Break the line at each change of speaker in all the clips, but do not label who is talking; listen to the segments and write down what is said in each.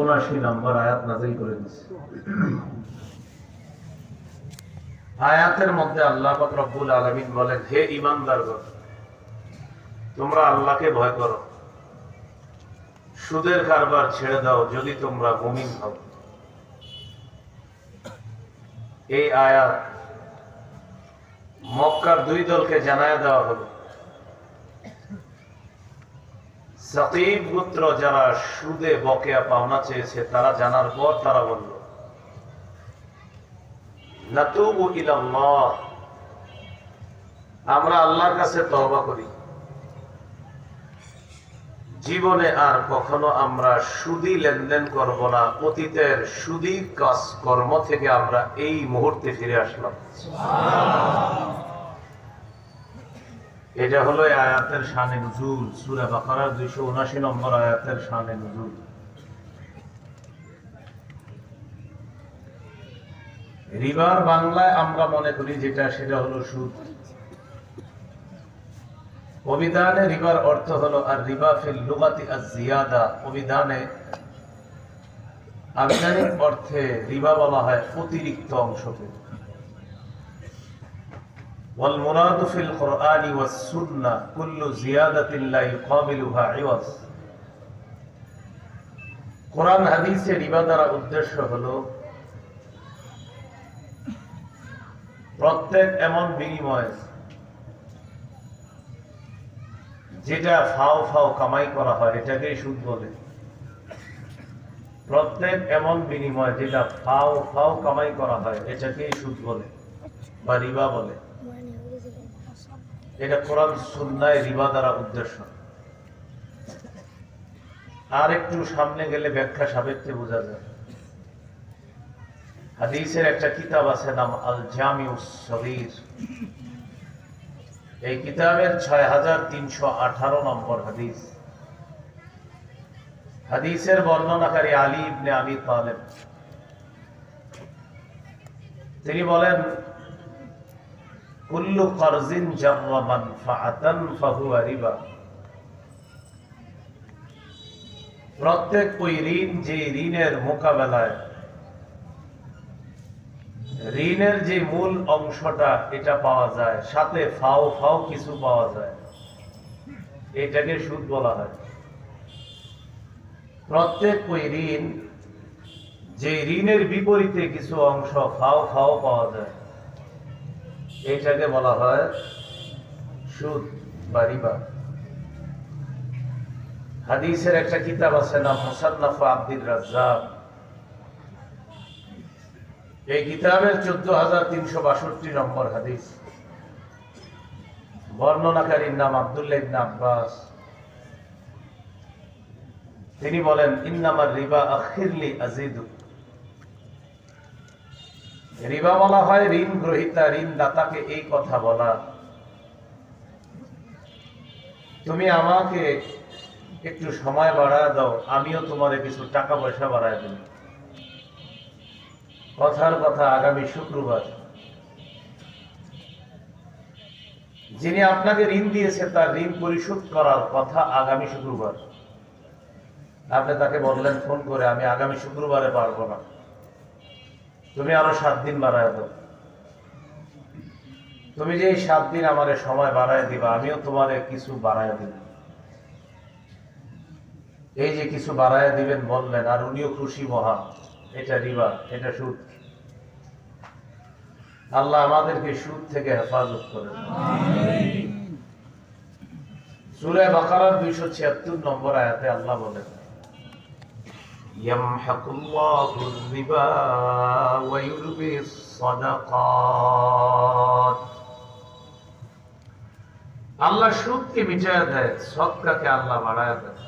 উনাশি নম্বর আয়াত নাজিল করে দিচ্ছে আয়াতের মধ্যে আল্লাহ রব্বুল আলামিন বলেন, হে ইমানদারগণ তোমরা আল্লাহকে ভয় করো। সুদের কারবার ছেড়ে দাও যদি তোমরা মুমিন হও। এই আয়াত মক্কার দুই দলকে জানায় দেওয়া হলো। গোত্র যারা সুদে বকেয়া পাওনা চেয়েছে, তারা জানার পর তারা বলল আমরা আল্লাহর কাছে তওবা করি। জীবনে আর কখনো আমরা সুদি লেনদেন করব না, অতীতের সুদি কাজ কর্ম থেকে আমরা এই মুহূর্তে ফিরে আসলাম। এটা হলো আয়াতের শানে নজুল। সূরা বাকারার 279 নম্বর আয়াতের শানে নজুল। রিবার বাংলায় আমরা মনে করি যেটা, সেটা হলো সুদ। অভিধানে রিবার অর্থ হলো আর রিবা ফিল লুগাতি আর জিয়াদা। অভিধানে আবিধানিক অর্থে রিবা বলা হয় অতিরিক্ত অংশকে। والمراد في القرآن والسنة كل زيادة لا يقابلها عوض কোরআন হাদিসে রিবা দ্বারা উদ্দেশ্য হলো প্রত্যেক এমন বিনিময় যেটা ফাও ফাও কামাই করা হয় এটাকেই সুদ বলে প্রত্যেক এমন বিনিময় যেটা ফাও ফাও কামাই করা হয় এটাকেই সুদ বলে বা রিবা বলে এটা কোরআন সুন্নায় রিবা দ্বারা উদ্দেশ্য। আর একটু সামনে গেলে ব্যাখ্যা সাবেকতে বোঝা যায়। হাদিসের একটা কিতাব আছে নাম আল জামিউস সগীর। এই কিতাবের ছয় হাজার তিনশো আঠারো নম্বর হাদিস। হাদিসের বর্ণনাকারী আলী ইবনে আবি তালেব। তিনি বলেন কুল্লু কারজিন জাররা মানফাআতান ফাহুয়া রিবা। প্রত্যেক ওই ঋণ যে ঋণের মোকাবেলায়, ঋণের যে মূল অংশটা এটা পাওয়া যায়, সাথে ফাও ফাও কিছু পাওয়া যায়। এটাকে সুদ বলা হয়। প্রত্যেক ওই ঋণ যে ঋণের বিপরীতে কিছু অংশ ফাও ফাও পাওয়া যায়। এটাকে বলা হয় সুদ বা রিবা। হাদিসের একটা কিতাব আছে নাম মুসান্নাফা আব্দুর রাজ্জাক। এই কিতাবের চোদ্দ হাজার তিনশো বাষট্টি নম্বর হাদিস। বর্ণনাকারীর নাম আবদুল্লাহ ইবনে আব্বাস। তিনি বলেন, ইন্নামার রিবা আখিরলি আজিদু রিবা বলা হয় ঋণ গ্রহিতা ঋণ দাতাকে এই কথা বলা। তুমি আমাকে একটু সময় বাড়ায় দাও, আমিও তোমার কিছু টাকা পয়সা বাড়ায় দিই কথার কথা আগামী শুক্রবার। যিনি আপনাকে ঋণ দিয়েছে, তার ঋণ পরিশোধ করার কথা আগামী শুক্রবার। আপনি তাকে বললেন, ফোন করে, আমি আগামী শুক্রবারে পারব না। তুমি আরও সাত দিন বাড়ায় দাও। তুমি যে এই সাত দিন আমার সময় বাড়ায় দিবা আমিও তোমারে কিছু বাড়ায় দিব। এই যে কিছু বাড়ায় দিবেন বললেন আর উনিও খুশি মহা। এটা রিবা এটা সুদ। আল্লাহ আমাদেরকে সুদ থেকে হেফাজত করে সুরে বাকারার দুইশো ছিয়াত্তর নম্বর আয়াতে আল্লাহ বলেন يمحق الله الربا ويربي الصدقات আল্লাহ সুদকে মিটায় দেয় সৎকাকে আল্লাহ বাড়ায় দেয়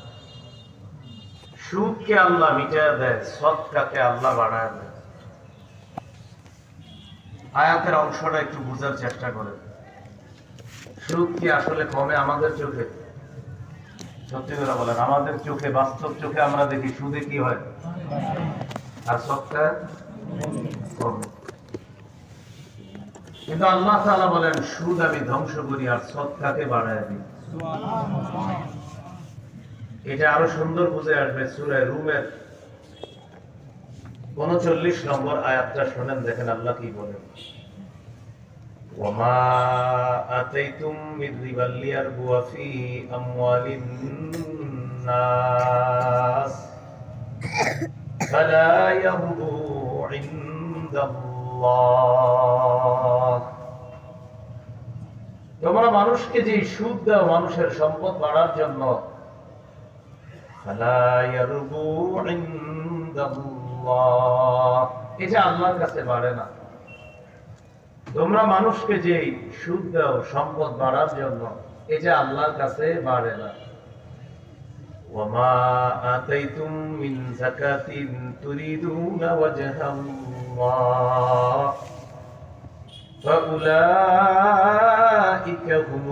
সুদকে আল্লাহ মিটায় দেয় সৎকাকে আল্লাহ বাড়ায় দেয় আয়াতের অংশটা একটু বোঝার চেষ্টা করে সুদ কি আসলে কমে আমাদের চোখে সত্যি করে বলেন, আমাদের চোখে, বাস্তব চোখে আমরা দেখি সুদে কি হয়। আর কমে কিন্তু আল্লাহ তাআলা বলেন, সুদ আমি ধ্বংস করি আর সৎকাকে বাড়ায় দিই। এটা আরও সুন্দর বুঝে আসবে সুরায় রুমের উনচল্লিশ নম্বর আয়াতটা শোনেন, দেখেন আল্লাহ কি বলেন। وما آتيتم من ربا ليربو في أموال الناس فلا يربو عند الله তোমরা মানুষকে যে সুদ দাও মানুষের সম্পদ বাড়ার জন্য فلا يربو عند الله এটা আল্লাহর কাছে বাড়ে না তোমরা মানুষকে যে সুদ দাও সম্পদ বাড়ার জন্য এটা আল্লাহর কাছে বাড়ে না وما آتيتم من زكاة تريدون وجه الله فأولئك هم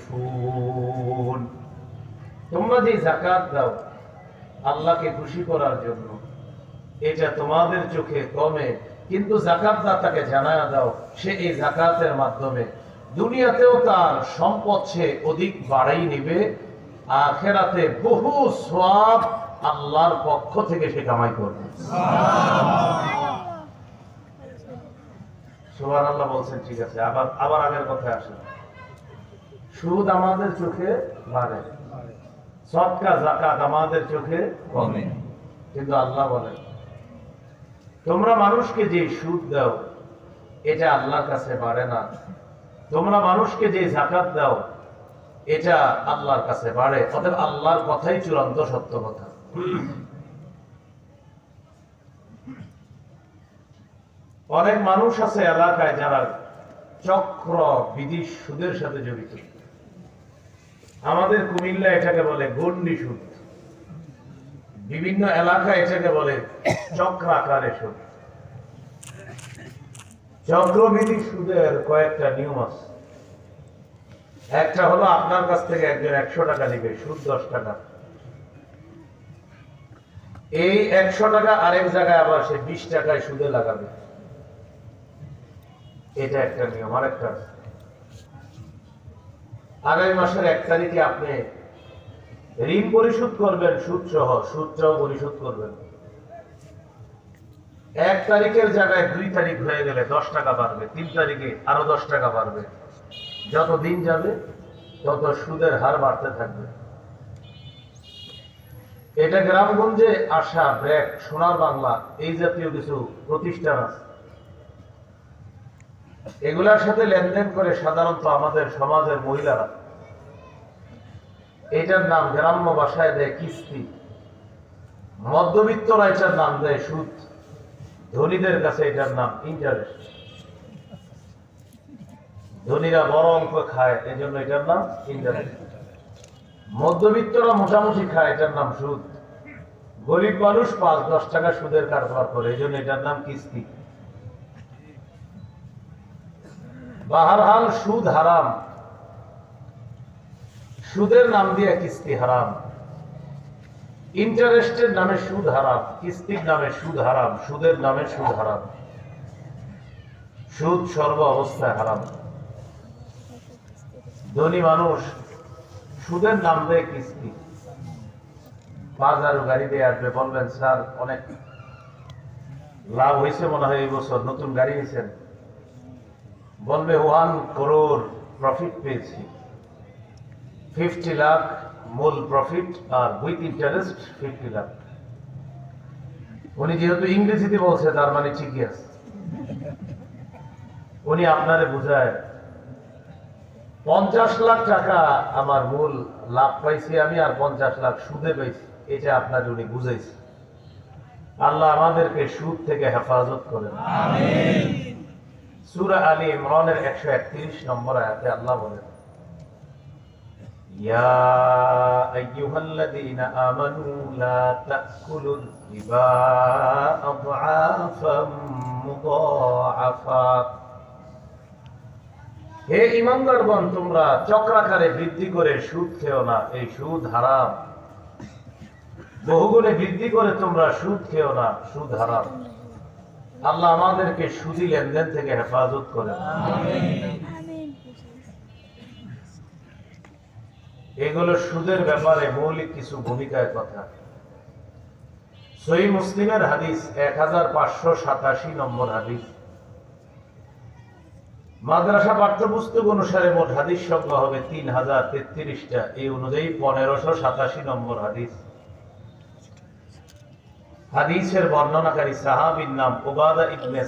المضعفون তোমরা যে জাকাত দাও আল্লাহকে খুশি করার জন্য এটা তোমাদের চোখে কমে কিন্তু জাকাত দাতাকে জানায়া দাও, সে এই জাকাতের মাধ্যমে। দুনিয়াতেও তার সম্পদ সে অধিক বাড়াই নিবে, আখেরাতে বহু সওয়াব আল্লাহর পক্ষ থেকে সে কামাই করবে। আল্লাহ বলছেন, ঠিক আছে, আবার আবার আগের কথায় আসেন সুদ আমাদের চোখে বাড়ে, সৎকা জাকাত আমাদের চোখে কমে। কিন্তু আল্লাহ বলেন তোমরা মানুষকে যে সুদ দাও, এটা আল্লাহর কাছে বাড়ে না। তোমরা মানুষকে যে জাকাত দাও, এটা আল্লাহর কাছে বাড়ে। অতএব আল্লাহর কথাই চূড়ান্ত সত্য কথা। অনেক মানুষ আছে এলাকায় যারা চক্র বিধি সুদের সাথে জড়িত। আমাদের কুমিল্লা এটাকে বলে গন্ডি সুদ। বিভিন্ন এলাকায় এটাকে বলে চক্রাকারে সুদ চক্রবিধি সুদের কয়েকটা নিয়ম আছে। একটা হলো আপনার কাছ থেকে একজন একশো টাকা নিবে, সুদ দশ টাকা। এই একশো টাকা আরেক জায়গায় আবার সে বিশ টাকায় সুদে লাগাবে। এটা একটা নিয়ম। আরেকটা আছে। আগামী মাসের এক তারিখে আপনি ঋণ পরিশোধ করবেন সুদ সহ সুদ সহ পরিশোধ করবেন। এক তারিখের জায়গায় দুই তারিখ হয়ে গেলে দশ টাকা বাড়বে, তিন তারিখে আরও দশ টাকা বাড়বে। যত দিন যাবে, তত সুদের হার বাড়তে থাকবে। এটা গ্রামগঞ্জে আশা ব্র্যাক সোনার বাংলা, এই জাতীয় কিছু প্রতিষ্ঠান আছে। এগুলার সাথে লেনদেন করে সাধারণত আমাদের সমাজের মহিলারা এটার নাম গ্রাম্য ভাষায় দেয় কিস্তি। মধ্যবিত্তরা এটার নাম দেয় সুদ। ধনীদের কাছে এটার নাম ইন্টারেস্ট ধনীরা বড় অঙ্ক খায় এই জন্য এটার নাম ইন্টারেস্ট মধ্যবিত্তরা মোটামুটি খায়, এটার নাম সুদ। গরিব মানুষ পাঁচ, দশ টাকা সুদের কারবার করে এই জন্য এটার নাম কিস্তি। বাহারহাল সুদ হারাম। সুদের নাম দিয়ে কিস্তি হারাম। ইন্টারেস্টের নামে সুদ হারাম, কিস্তির নামে সুদ হারাম, সুদের নামে সুদ হারাম। সুদ সর্ব অবস্থায় হারাম। ধনী মানুষ সুদের নাম দেয় কিস্তি। বাজার গাড়ি দিয়ে আসবে, বলবেন, স্যার, অনেক লাভ হয়েছে মনে হয় এই বছর, নতুন গাড়ি নিয়েছেন বলবে, ওয়ান করোর প্রফিট পেয়েছি। ফিফটি লাখ মূল প্রফিট আর উইথ ইন্টারেস্ট ফিফটি লাখ। উনি যেহেতু ইংরেজিতে বলছে তার মানে ঠিকই আছে। উনি আপনারে বুঝায় পঞ্চাশ লাখ টাকা আমার মূল লাভ পাইছি আমি আর পঞ্চাশ লাখ সুদে পাইছি। এটা আপনার উনি বুঝাইছে। আল্লাহ আমাদেরকে সুদ থেকে হেফাজত করেন। সুরা আলী ইমরানের 131 নম্বর আয়াতে আল্লাহ বলেন ইয়া আইয়ুহাল্লাযীনা আমানু লা তাকুলুর রিবা আদআফাম মুদাআফা হে ইমানদারগণ, তোমরা চক্রাকারে বৃদ্ধি করে সুদ খেও না, এই সুদ হারাম। বহুগুণে বৃদ্ধি করে তোমরা সুদ খেও না, সুদ হারাম। আল্লাহ আমাদেরকে সুদি লেনদেন থেকে হেফাজত করেন। এগুলো সুদের ব্যাপারে মৌলিক কিছু ভূমিকার কথা। সহি মুসলিমের হাদিস এক হাজার পাঁচশো সাতাশি নম্বর হাদিস। মাদ্রাসা পাঠ্যপুস্তক অনুসারে মোট হাদিস সংখ্যা হবে তিন হাজার তেত্রিশটা। এই অনুযায়ী পনেরোশো সাতাশি নম্বর হাদিস। হাদিসের বর্ণনাকারী সাহাবির নাম ওবাদা ইবনে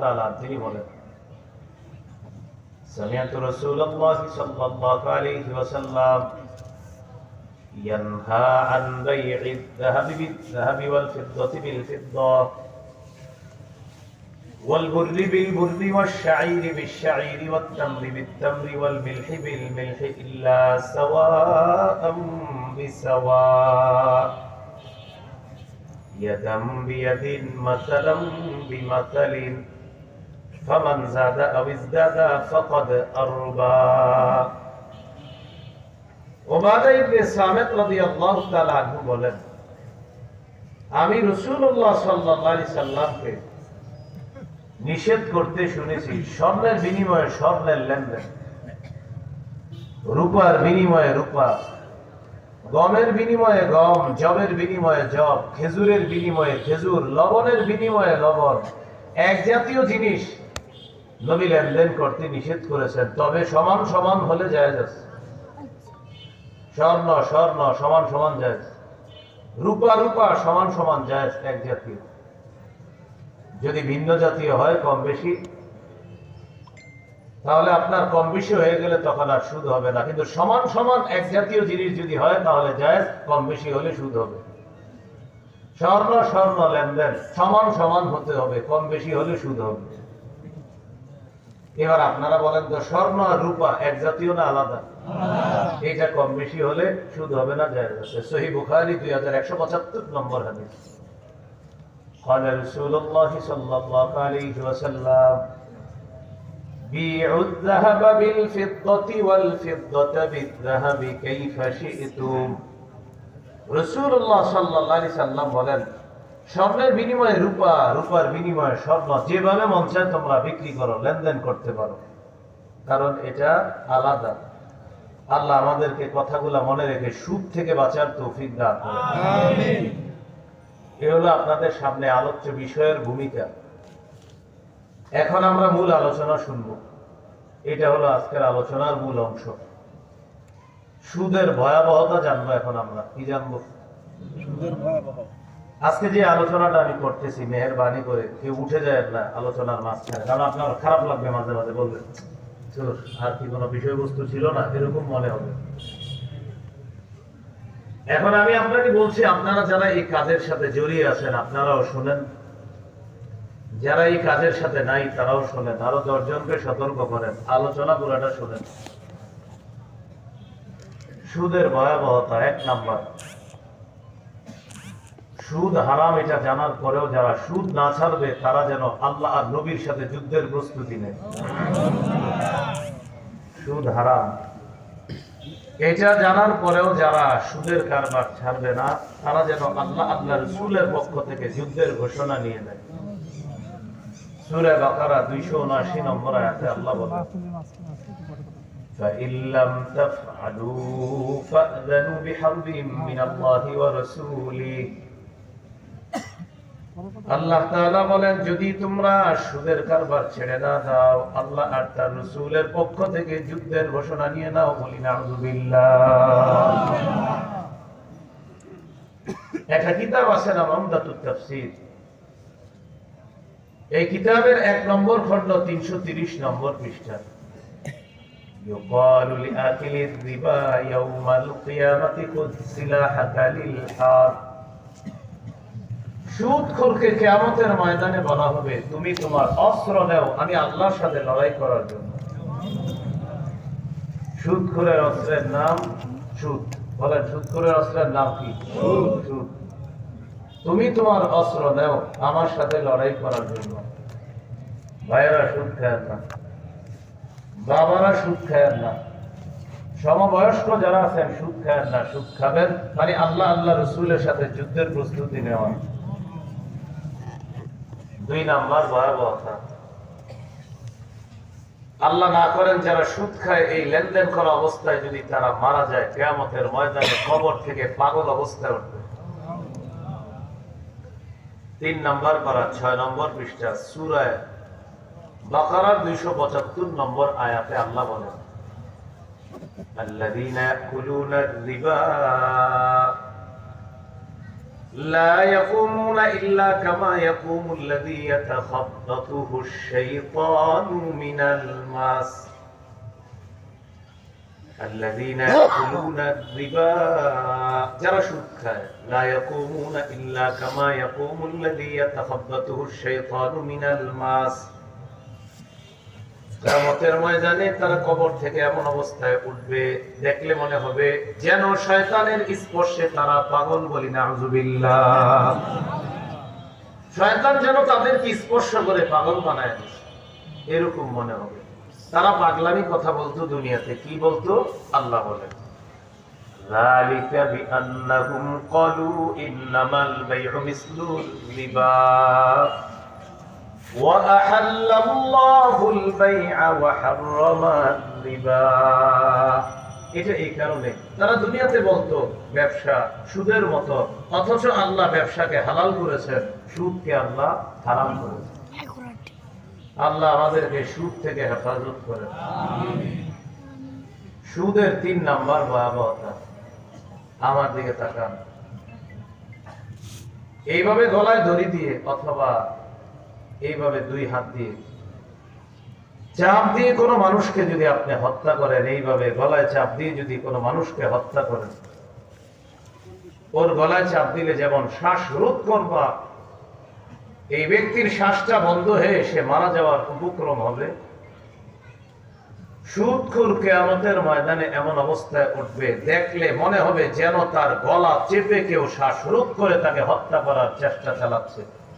তাআলা তিনি বলেন سمعت رسول الله صلى الله عليه وسلم ينهى عن بيع الذهب بالذهب والفضة بالفضة والبر بالبر والشعير بالشعير والتمر بالتمر والملح بالملح إلا سواء بسواء يدا بيد مثلا بمثل فمن زاد أو ازداد فقد أربى ওবাদা ইবনে সামেত রাদিয়াল্লাহু তাআলা আনহু বলেন আমি রাসূলুল্লাহ সাল্লাল্লাহু আলাইহি সাল্লামকে নিষেধ করতে শুনেছি স্বর্ণের বিনিময়ে স্বর্ণের লেনদেন রূপার বিনিময়ে রূপা গমের বিনিময়ে গম জবের বিনিময়ে জব খেজুরের বিনিময়ে খেজুর লবণের বিনিময়ে লবণ এক জাতীয় জিনিস নবী লেনদেন করতে নিষেধ করেছেন, তবে সমান সমান হলে যায় যাচ্ছে স্বর্ণ স্বর্ণ, সমান সমান যায় রূপা রূপা, সমান সমান যায় এক জাতীয়। যদি ভিন্ন জাতীয় হয় কম বেশি, তাহলে আপনার কম বেশি হয়ে গেলে তখন আর সুদ হবে না। কিন্তু সমান সমান এক জাতীয় জিনিস যদি হয়, তাহলে যায় কম বেশি হলে সুদ হবে। স্বর্ণ স্বর্ণ লেনদেন, সমান সমান হতে হবে, কম বেশি হলে সুদ হবে। এবার আপনারা বলেন তো স্বর্ণ আর রূপা এক জাতীয় না আলাদা এটা কম বেশি হলে সুদ হবে না যায় সহি বুখারি দুই হাজার একশো পঁচাত্তর নম্বর হাদিস قال رسول الله صلى الله عليه وسلم بيعوا الذهب بالفضة والفضة بالذهب كيف شئتم رسول الله صلى الله عليه وسلم বলেন স্বর্ণের বিনিময়ে রূপা রূপার বিনিময়ে স্বর্ণ যেভাবে মন চায় তোমরা বিক্রি করো লেনদেন করতে পারো। কারণ এটা আলাদা। আল্লাহ আমাদেরকে কথাগুলা মনে রেখে সুদ থেকে বাঁচার তৌফিক দান এ হলো আপনাদের সামনে আলোচ্য বিষয়ের ভূমিকা। এখন আমরা মূল আলোচনা শুনব। এটা হলো আজকের আলোচনার মূল অংশ। সুদের ভয়াবহতা জানব এখন আমরা। কি জানব? আজকে যে আলোচনাটা আমি করতেছি, মেহরবানি করে কেউ উঠে যায় না আলোচনার মাঝখানে, কারণ আপনার খারাপ লাগবে মাঝে মাঝে বলবেন। আর কি কোনো বিষয়বস্তু ছিল না, এরকম মনে হবে। এখন আমি আপনাকে বলছি, আপনারা যারা এই কাজের সাথে জড়িয়ে আছেন, আপনারাও শোনেন। যারা এই কাজের সাথে নাই, তারাও শোনেন। আরও দশজনকে সতর্ক করেন আলোচনা পুরাটা শোনেন। সুদের ভয়াবহতা, এক নাম্বার। সুদ হারাম এটা জানার পরেও যারা সুদ না ছাড়বে তারা যেন আল্লাহ আর নবীর সাথে যুদ্ধের প্রস্তুতি নেয় সুদ হারাম এটা জানার পরেও যারা সুদের কারবার ছাড়বে না তারা যেন আল্লাহ আল্লাহ রসুলের পক্ষ থেকে যুদ্ধের ঘোষণা নিয়ে নেয় সুরে বাকারা দুইশো উনআশি নম্বর আয়াতে আল্লাহ বলেন فإن لم تفعلوا فأذنوا بحرب من الله ورسوله আল্লাহ তাআলা বলেন যদি তোমরা সুদের কারবার ছেড়ে না দাও আল্লাহ আর তার রসুলের পক্ষ থেকে যুদ্ধের ঘোষণা নিয়ে নাও বলি নাউযুবিল্লাহ একটা কিতাব আছে নাম আমদাতুত তাফসীর এই কিতাবের এক নম্বর খণ্ড তিনশো তিরিশ নম্বর পৃষ্ঠা يقال لآكل الربا يوم القيامة خذ سلاحك للحرب সুদখোরকে কিয়ামতের ময়দানে বলা হবে তুমি তোমার অস্ত্র নেও আমি আল্লাহর সাথে লড়াই করার জন্য। সুদখোরের অস্ত্রের নাম সুদ বলেন সুদখোরের অস্ত্রের নাম কি? সুদ তুমি তোমার অস্ত্র নেও আমার সাথে লড়াই করার জন্য। ভাইয়েরা সুদ খায় না। বাবারা সুদ খায় না। সমবয়স্ক যারা আছেন সুদ খায় না। সুদ খাবেন। মানে আল্লাহ আল্লাহ রসুলের সাথে যুদ্ধের প্রস্তুতি নেওয়া দুই নাম্বার ভয়াবহতা আল্লাহ না করেন যারা সুদ খায় এই লেনদেন করা অবস্থায় যদি তারা মারা যায় কেয়ামতের ময়দানে কবর থেকে পাগল অবস্থায় উঠবে তিন নম্বর পারা ছয় নম্বর পৃষ্ঠা সুরায় বাকারার দুইশো পঁচাত্তর নম্বর আয়াতে আল্লাহ বলেন الذين يأكلون الربا لا يقومون إلا كما يقوم الذي يتخبطه الشيطان من الماس. الذين يأكلون الربا. جرى لا يقومون إلا كما يقوم الذي يتخبطه الشيطان من الماس. কিয়ামতের ময়দানে তারা কবর থেকে এমন অবস্থায় উঠবে দেখলে মনে হবে যেন শয়তানের স্পর্শে তারা পাগল বলি না শয়তান যেন তাদেরকে স্পর্শ করে পাগল বানায় দিছে। এরকম মনে হবে তারা পাগলামি কথা বলতো দুনিয়াতে কি বলতো আল্লাহ বলেন ذلك بأنهم قالوا إنما البيع مثل الربا وأحل الله البيع وحرم الربا এটা এই কারণে তারা দুনিয়াতে বলতো ব্যবসা সুদের মতো অথচ আল্লাহ ব্যবসাকে হালাল করেছেন সুদকে আল্লাহ হারাম করেছেন আল্লাহ আমাদেরকে সুদ থেকে হেফাজত করে সুদের তিন নাম্বার ভয়াবহতা আমার দিকে তাকান এইভাবে গলায় দড়ি দিয়ে অথবা এইভাবে দুই হাত দিয়ে চাপ দিয়ে কোনো মানুষকে যদি আপনি হত্যা করেন, এইভাবে গলায় চাপ দিয়ে যদি কোনো মানুষকে হত্যা করেন, ওর গলায় চাপ দিলে যেমন শ্বাস রোধ করবা এই ব্যক্তির শ্বাসটা বন্ধ হয়ে সে মারা যাওয়ার উপক্রম হবে। সুদখুর কেয়ামতের ময়দানে এমন অবস্থায় উঠবে, দেখলে মনে হবে যেন তার গলা চেপে কেউ শ্বাস রোধ করে তাকে হত্যা করার চেষ্টা চালাচ্ছে।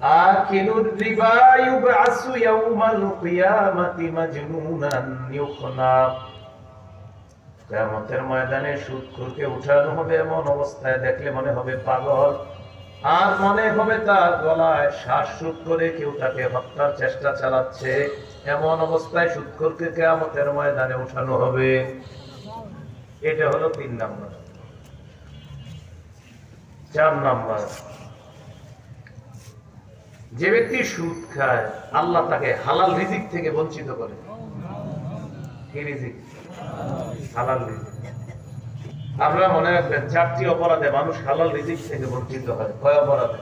آكل الربا يبعث يوم القيامة مجنونا يخنق কিয়ামতের ময়দানে সুদখোরকে উঠানো হবে এমন অবস্থায় দেখলে মনে হবে পাগল আর মনে হবে তার গলায় শ্বাসরোধ করে কেউ তাকে হত্যার চেষ্টা চালাচ্ছে এমন অবস্থায় সুদখোরকে কেয়ামতের ময়দানে উঠানো হবে এটা হলো তিন নাম্বার চার নাম্বার যে ব্যক্তি সুদ খায়, আল্লাহ তাকে হালাল রিজিক থেকে বঞ্চিত করে। আপনারা মনে রাখবেন চারটি অপরাধে মানুষ হালাল রিজিক থেকে বঞ্চিত হয়। কয় অপরাধে?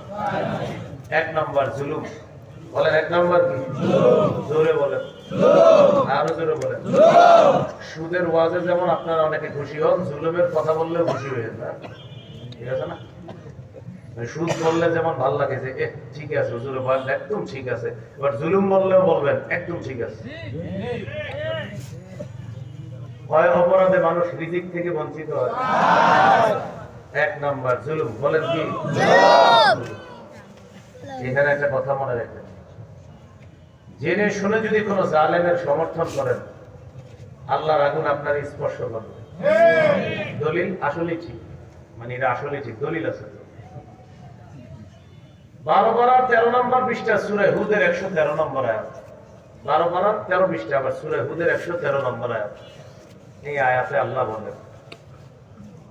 এক নম্বর জুলুম। বলেন, এক নম্বর কি? জোরে বলেন। আরও জোরে বলেন। সুদের ওয়াজে যেমন আপনারা অনেকে খুশি হন, জুলুমের কথা বললেও খুশি হয়ে যান। ঠিক আছে না? সুদ বললে যেমন ভালো লাগে যে ঠিক আছে হুজুরে বলেন একদম ঠিক আছে। এবার জুলুম বললেও বলবেন একদম ঠিক আছে। কয় অপরাধে মানুষ রিজিক থেকে বঞ্চিত হয়? এক নাম্বার জুলুম। বলেন কি? এখানে একটা কথা মনে রাখবেন জেনে শুনে যদি কোনো জালেমের সমর্থন করেন আল্লাহর আগুন আপনার স্পর্শ করবে। দলিল আসলে ঠিক। মানে এটা আসলে ঠিক। দলিল আছে। বারো বারার তেরো নম্বর পৃষ্ঠা সুরে হুদের একশো তেরো নম্বর আয়াত বারো বারার তেরো পৃষ্ঠা আবার সুরে হুদের একশো তেরো নম্বর আয়াত এই আয়াতে আল্লাহ বলেন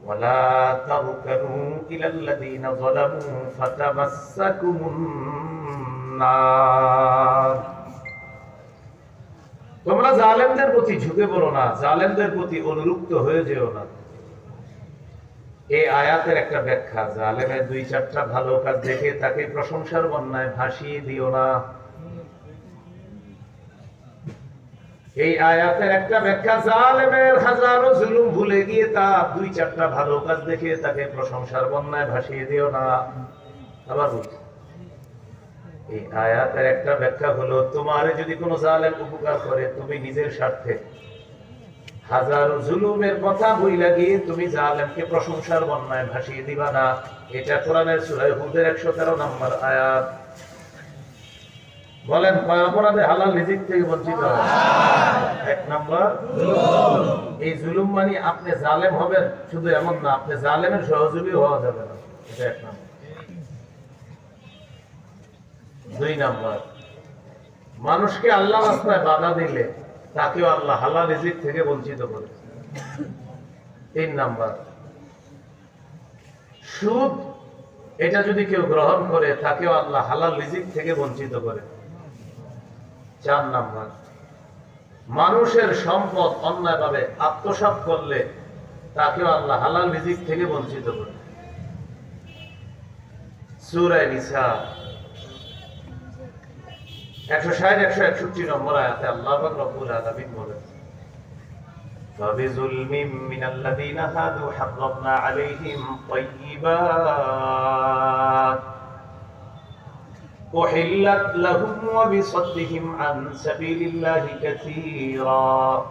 ولا تركنوا إلى الذين ظلموا فتمسكم النار তোমরা জালেমদের প্রতি ঝুঁকে পড়ো না জালেমদের প্রতি অনুরুক্ত হয়ে যেও না এই আয়াতের একটা ব্যাখ্যা জালেমের দুই চারটা ভালো কাজ দেখে তাকে প্রশংসার বন্যায় ভাসিয়ে দিও না। এই আয়াতের একটা ব্যাখ্যা, জালেমের হাজারো জুলুম ভুলে গিয়ে তা দুই চারটা ভালো কাজ দেখে তাকে প্রশংসার বন্যায় ভাসিয়ে দিও না। আবার বলছি এই আয়াতের একটা ব্যাখ্যা হলো, তোমার যদি কোনো জালেম উপকার করে, তুমি নিজের স্বার্থে হাজারো জুলুমের কথা বই লাগিয়ে তুমি জালেমকে প্রশংসার বন্যায় ভাসিয়ে দিবা না। এটা কোরআনের সূরা হুদের 113 নম্বর আয়াত। বলেন কয় অপরাধে হালাল রিজিক থেকে বঞ্চিত এক নম্বর এই জুলুম মানে আপনি জালেম হবেন শুধু এমন না আপনি জালেমের সহযোগী হওয়া যাবে না। এটা এক নম্বর। দুই নম্বর মানুষকে আল্লাহ রাস্তায় বাধা দিলে তাকেও আল্লাহ হালাল রিজিক থেকে বঞ্চিত করে। তিন নাম্বার। সুদ, এটা যদি কেউ গ্রহণ করে, তাকেও আল্লাহ হালাল রিজিক থেকে বঞ্চিত করে। চার নাম্বার। মানুষের সম্পদ অন্যায়ভাবে আত্মসাৎ করলে তাকেও আল্লাহ হালাল রিজিক থেকে বঞ্চিত করে। সুরায় নিসা। একশো ষাট একশো একষট্টি নম্বর আয়াতে আল্লাহ রব্বুল আলমিন বলেন فبظلم من الذين هادوا حرمنا عليهم طيبات أحلت لهم وبصدهم عن سبيل الله كثيرا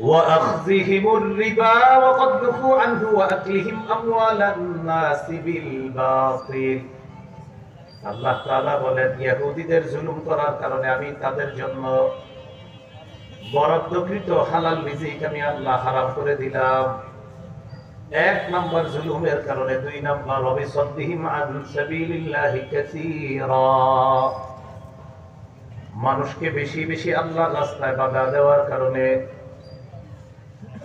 وأخذهم الربا وقد نفوا عنه وأكلهم أموال الناس بالباطل আল্লাহ তাআলা বলেন, ইহুদিদের জুলুম করার কারণে আমি তাদের জন্য বরাদ্দকৃত হালাল রিজিক আমি আল্লাহ হারাম করে দিলাম। এক নম্বর জুলুমের কারণে, দুই নম্বর অবিসদ্দিহিম আন মানুষকে বেশি বেশি আল্লাহর রাস্তায় বাধা দেওয়ার কারণে।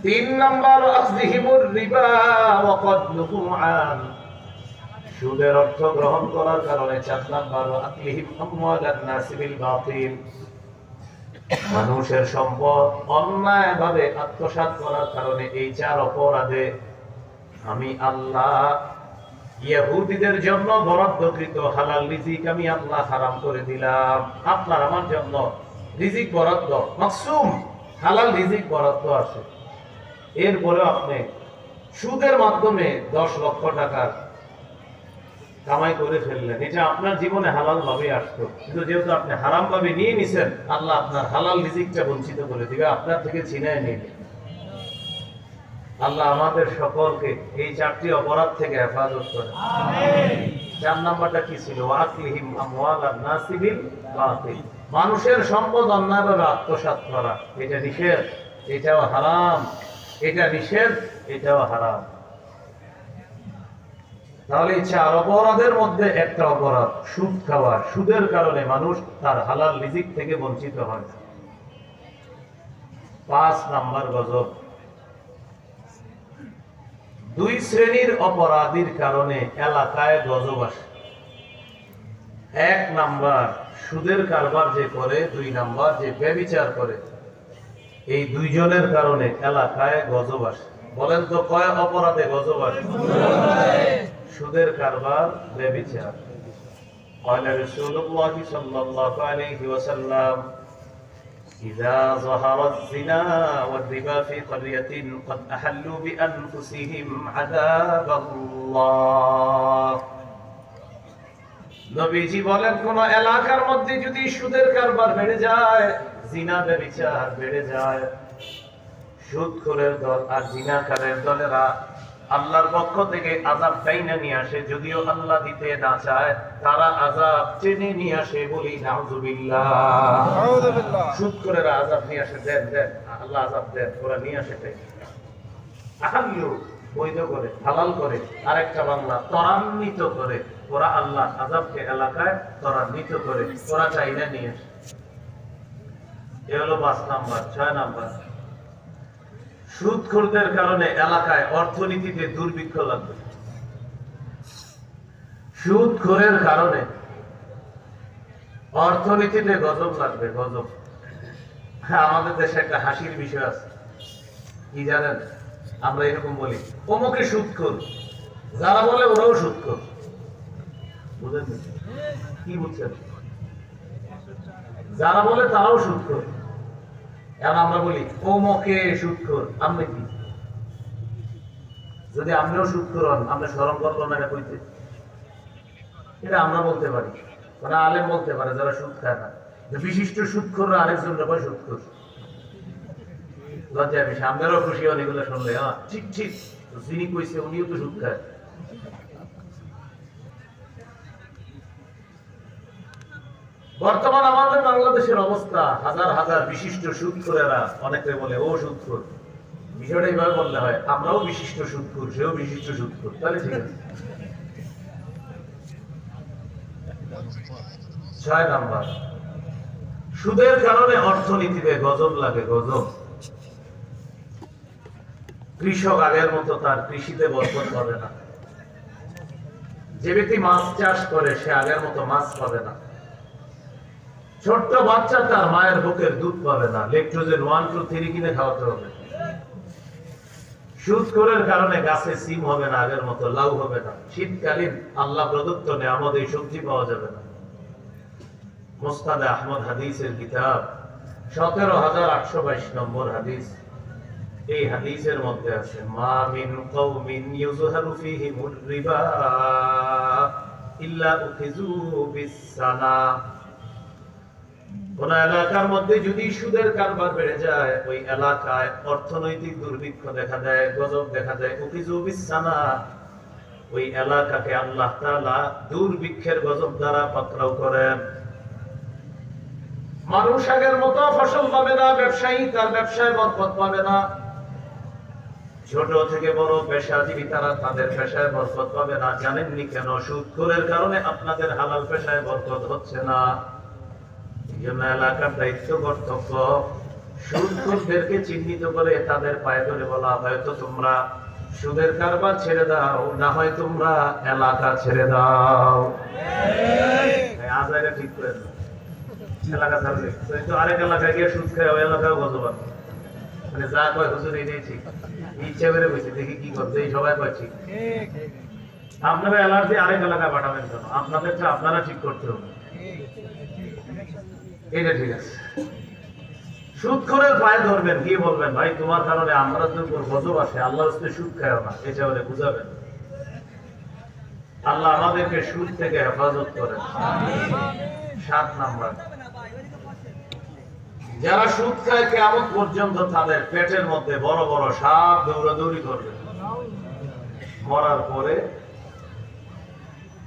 তিন নম্বর সুদের অর্থ গ্রহণ করার কারণে মানুষের সম্পদ অন্যায় ভাবে আত্মসাৎ করার কারণে এই চার অপরাধে আমি আল্লাহ ইহুদিদের জন্য বরাদ্দকৃত হালাল রিজিক আমি আল্লাহ হারাম করে দিলাম। আপনার আমার জন্য রিজিক বরাদ্দ, মাকসুম হালাল রিজিক বরাদ্দ আছে। এরপরে আপনি সুদের মাধ্যমে দশ লক্ষ টাকার কামাই করে ফেললেন। এটা আপনার জীবনে হালাল ভাবে আসতো। কিন্তু যেহেতু আপনি হারাম ভাবে নিয়ে নিছেন আল্লাহ আপনার হালাল রিজিকটা বঞ্চিত করে দিবে আপনার থেকে ছিনায় নিবে। আল্লাহ আমাদের সকলকে এই চারটি অপরাধ থেকে হেফাজত করে। চার নাম্বারটা কি ছিল? আমওয়ালান বাতিল। মানুষের সম্পদ অন্যায়ভাবে আত্মসাৎ করা এটা নিষেধ এটাও হারাম। এটা নিষেধ এটাও হারাম। তাহলে এই চার অপরাধের মধ্যে একটা অপরাধ, সুদ খাওয়া। সুদের কারণে মানুষ তার হালাল রিজিক থেকে বঞ্চিত হয় পাঁচ নাম্বার গজব। দুই শ্রেণির অপরাধীর কারণে এলাকায় গজব আসে। এক নাম্বার, সুদের কারবার যে করে, দুই নাম্বার, যে ব্যবিচার করে, এই দুইজনের কারণে এলাকায় গজব আসে। বলেন তো কয় অপরাধে গজব আসে? সুদের কারবার ব্যবিচার قال رسول الله صلى الله عليه وسلم إذا ظهر الزنا والربا في قرية قد أحلوا بأنفسهم عذاب الله নবীজি বলেন কোন এলাকার মধ্যে যদি সুদের কারবার বেড়ে যায় জিনা ব্যবিচার বেড়ে যায় সুদখোরের দল আর জিনাকারের দলেরা আল্লাহর পক্ষ থেকে আজাব চাইনা নিয়ে আসে যদিও আল্লাহ দিতে না চায় তারা আজাব চেনে নিয়ে আসে বলি নাউজুবিল্লাহ। সুদখোরেরা আজাব নিয়ে আসে দেন দেন আল্লাহ আজাব দেন। ওরা নিয়ে আসে আহাল্লু বৈধ করে হালাল করে। আরেকটা বাংলা ত্বরান্বিত করে ওরা আল্লাহ আজাবকে এলাকায় ত্বরান্বিত করে ওরা চাইনা নিয়ে আসে। এ হলো পাঁচ নাম্বার ছয় নাম্বার। সুদখোরদের কারণে এলাকায় অর্থনীতিতে দুর্ভিক্ষ লাগবে। সুদখোরের কারণে অর্থনীতিতে গজব লাগবে, গজব। হ্যাঁ আমাদের দেশে একটা হাসির বিষয় আছে। কি জানেন? আমরা এরকম বলি, অমুকে সুদখোর যারা বলে ওরাও সুদখোর বুঝেন কি বুঝছেন? যারা বলে তারাও সুদখোর এখন আমরা বলি অমুকে সুদখোর আপনি কি? যদি আপনিও সুদখোর হন আপনি স্মরণ করল না এটা কইতে? এটা আমরা বলতে পারি। মানে আলেম বলতে পারে যারা সুদ খায় না বিশিষ্ট সুদখোররা আরেকজন কয় সুদখোর লজ্জা বেশি। আমাদেরও খুশি হন এগুলো শুনলে হ্যাঁ। ঠিক ঠিক। যিনি কইছে, উনিও তো সুদ খায় বর্তমান আমাদের বাংলাদেশের অবস্থা, হাজার হাজার বিশিষ্ট সুদখোরেরা অনেকে বলে, ও সুদখোর বিষয়টা এইভাবে বললে হয়, আমরাও বিশিষ্ট সুদখোর সেও বিশিষ্ট সুদখোর তাহলে ঠিক আছে। ছয় নাম্বার। সুদের কারণে অর্থনীতিতে গজব লাগে, গজব। কৃষক আগের মতো তার কৃষিতে বরকত পাবে না। যে ব্যক্তি মাছ চাষ করে, সে আগের মতো মাছ পাবে না। ছোট্ট বাচ্চা তার মায়ের বুকের দুধ পাবে না। লেকট্রোজেন ওয়ান টু থ্রি কিনে খাওয়াতে হবে। সুদখোরের কারণে গাছে সিম হবে না, আগের মতো লাউ হবে না। শীতকালীন আল্লাহ প্রদত্ত নেয়ামত এই সবজি পাওয়া যাবে না। আহমদ হাদিসের কিতাব, সতেরো হাজার আটশো বাইশ নম্বর হাদিস। এই হাদিসের মধ্যে আছে, মা মিন ইল্লা কোন এলাকার মধ্যে যদি সুদের কারবার বেড়ে যায়, ওই এলাকায় অর্থনৈতিক দুর্ভিক্ষ দেখা দেয়, গজব দেখা দেয় উখিযু ওই এলাকাকে আল্লাহ তাআলা দুর্ভিক্ষের গজব দ্বারা পাকড়াও করেন। মানুষ আগের মতো ফসল পাবে না, ব্যবসায়ী তার ব্যবসায় বরকত পাবে না। ছোট থেকে বড় পেশাজীবী তারা তাদের পেশায় বরকত পাবে না। জানেননি কেন? সুদখোরের কারণে আপনাদের হালাল পেশায় বরকত হচ্ছে না। জন্য এলাকার দায়িত্ব কর্তব্য সুদখোরদেরকে চিহ্নিত করে তাদের পায়ে ধরে বলা হয়তো তোমরা সুদের কারবার ছেড়ে দাও, না হয় তোমরা এলাকা ছেড়ে দাও। ঠিক করে এলাকা ছাড়বে তো আরেক এলাকায় গিয়ে সুদ খায়, ওই আছে। মানে যা কয় হুজুর ঠিক। ইচ্ছা করে দেখি কি করছে, এই সবাই পাচ্ছি আপনারা এলার্জি আরেক এলাকায় পাঠাবেন কেন? আপনাদেরটা আপনারা ঠিক করতে হবে। এটা ঠিক আছে। সুদ করে পায়ে ধরবেন, কি বলবেন ভাই? তোমার কারণে আমরা তো উপর গজব আছে, আল্লাহর হস্তে সুদ খায় না, এটা বলে বুঝাবেন? আল্লাহ আমাদেরকে সুদ থেকে হেফাজত করেন। সাত নাম্বার। যারা সুদ খায় কেমন পর্যন্ত তাদের পেটের মধ্যে বড় বড় সাপ দৌড়াদৌড়ি করবে। মরার পরে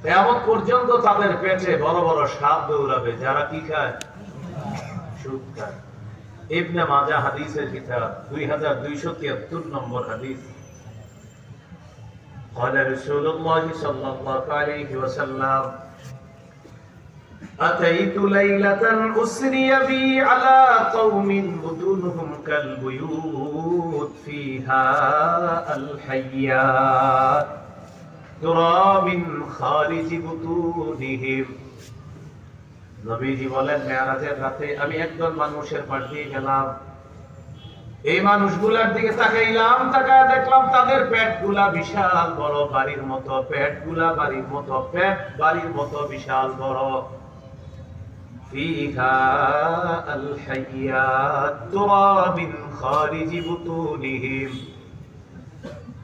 কেমন পর্যন্ত তাদের পেটে বড় বড় সাপ দৌড়াবে, যারা কি খায়? সুদ খায় ইবনে মাজা হাদিসের কিতাব দুই হাজার দুইশো তিয়াত্তর নম্বর হাদিস قال رسول الله صلى الله عليه وسلم أتيت ليلة أسري بي على قوم بدونهم كالبيوت فيها الحيات ترى من خارج بطونهم নবীজি বলেন মেয়ারাজের রাতে আমি একজন মানুষের পাশ দিয়ে গেলাম এই মানুষগুলার দিকে তাকাইলাম তাকায় দেখলাম তাদের পেট গুলা বিশাল বড় বাড়ির মতো পেট গুলা বাড়ির মতো পেট বাড়ির মতো বিশাল বড় فيها الحيات ترى من خارج بطونهم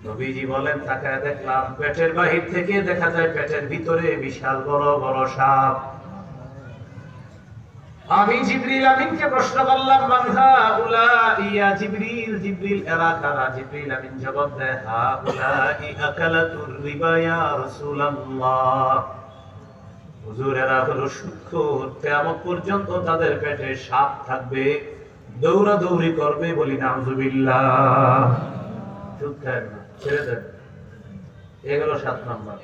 নবীজি বলেন তাকায় দেখলাম পেটের বাহির থেকে দেখা যায় পেটের ভিতরে বিশাল বড় বড় সাপ আমি জিবরিল আমিনকে প্রশ্ন করলাম মানহা উলা ইয়া জিবরিল? জিবরিল, এরা কারা? জিবরিল আমিন জবাব দেয় হা উলা ই আকালাতুর রিবা ইয়া রাসূলুল্লাহ। হুজুর, এরা হলো সুদখোর কিয়ামত পর্যন্ত তাদের পেটে সাপ থাকবে, দৌড়াদৌড়ি করবে বলি নাউজুবিল্লাহ। সুদ খায় না, ছেড়ে দেন। এগুলো সাত নাম্বার।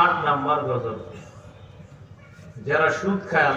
আট নাম্বার গজল। যারা সুদ খায়